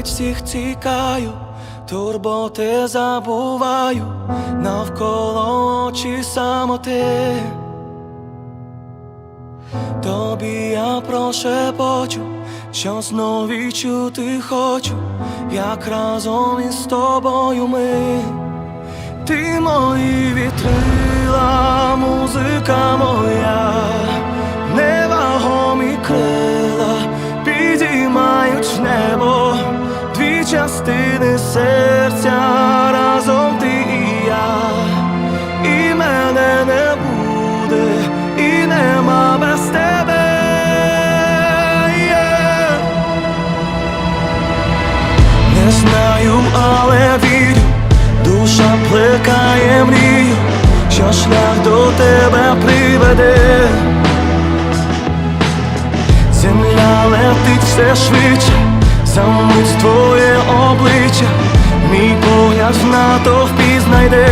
від всіх тікаю, турботи забуваю, навколо очі самоти. Тобі я прошепочу, що знов відчути хочу, як разом із тобою ми. Ти мої вітрила, частини серця разом ти і я, і мене не буде, і нема без тебе. Yeah. Не знаю, але вірю, душа плекає мрію, що шлях до тебе приведе. Земля летить все швидше, замить твоє обличчя, мій погляд в натовпі знайде.